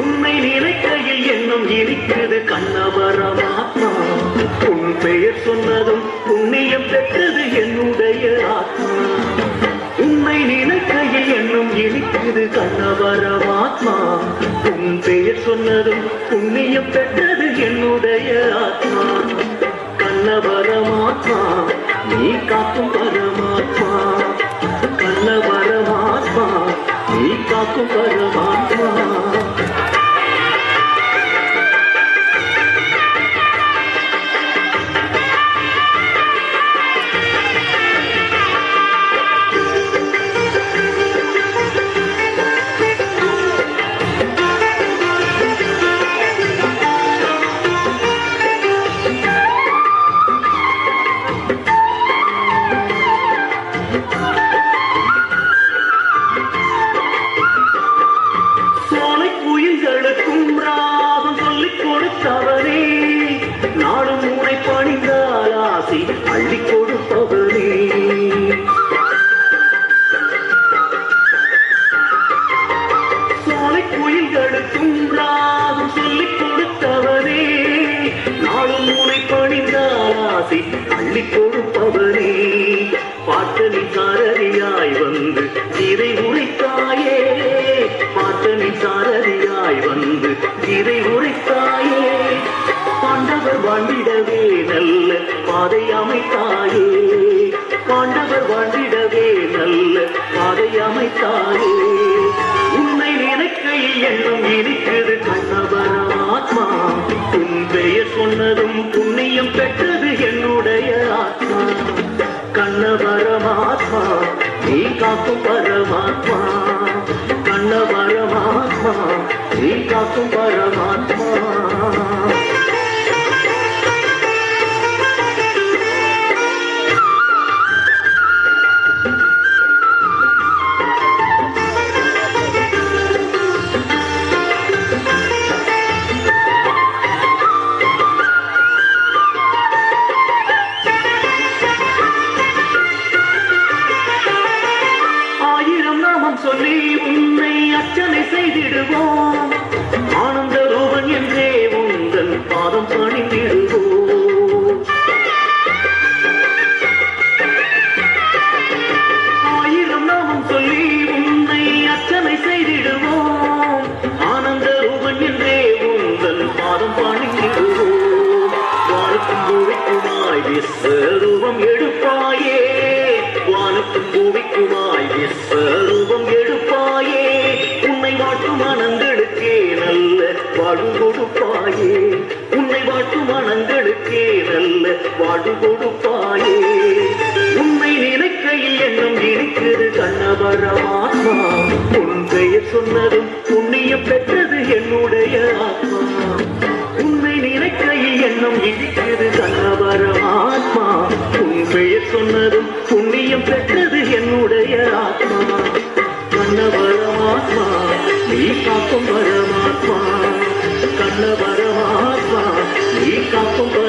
உன்னை நினைக்கையில் என்னும் இருக்கிறது கண்ணவரமாத்மா உன் பெயர் சொன்னதும் புண்ணியம் பெற்றது என்னுடைய ஆத்மா. உன்னை நினைக்கையில் என்னும் இருக்கிறது கண்ணவரமாத்மா உன் பெயர் சொன்னதும் புண்ணியம் பெற்றது என்னுடைய ஆத்மா. கண்ணவரமாத்மா நீ காக்கும் பரமாத்மா. கண்ணவரமாத்மா நீ காக்கும் பரமாத்மா. ஆசை அள்ளி கொடுப்பவனே சோலை குயில்களுக்கும் ராகம் சொல்லிக் கொடுத்தவனே நாளும் உனை பணிந்தால் ஆசை அள்ளி கொடுப்பவனே பாட்டனி சாரதியாய் வந்து இதை உரைத்தாயே. பாட்டனி சாரதியாய் வந்து இதை உரைத்தாய் பாதை அமைத்தாயே. பாண்டவர் வாழ்ந்திடவே நல்ல பாதை அமைத்தாயே. உன்னை நினைக்கையில் எண்ணம் இருக்கிறது கண்ணவராத்மா உன் பெயர் சொன்னதும் புண்ணியம் பெற்றது என்னுடைய ஆத்மா. கண்ணவரமாத்மா நீ காக்கும் பரமாத்மா. கண்ணவரமாத்மா நீ காக்கும் பரமாத்மா. நாமம் சொல்லி உன்னை அர்ச்சனை செய்திடுவோம். ஆனந்த ரூபன் என்றே உங்கள் பாதம் பணிந்திடுவோம். ஆயிரம் நாமம் சொல்லி உன்னை அர்ச்சனை செய்திடுவோம். ஆனந்த ரூபன் என்றே உங்கள் பாதம் பணிந்திடுவோம். வானுக்கும் பூவிக்குமாய் விஸ்வரூபம் பூவிக்குமாய் எடுப்பாயே. உன்னை வாட்டும் மனங்களுக்கே நல்ல வாழ்வு கொடுப்பாயே. உன்னை வாட்டும் மனங்களுக்கே நல்ல வாழ்வு கொடுப்பாயே. உன்னை நினைக்கையில் எண்ணம் இருக்கிறது கண்ணவரமாத்மா உன் பெயர் சொன்னதும் புண்ணியம் பெற்றது என்னுடைய ஆத்மா. உன்னை நினைக்கையில் எண்ணம் இருக்கிறது கண்ணவரமாத்மா உன் பெயர் சொன்னதும் புண்ணியம் பெற்றது என்னுடைய ஆத்மா. நீ காக்கும் பரமாத்மா கண்ணவரமாத்மா நீ காக்கும் பரமாத்மா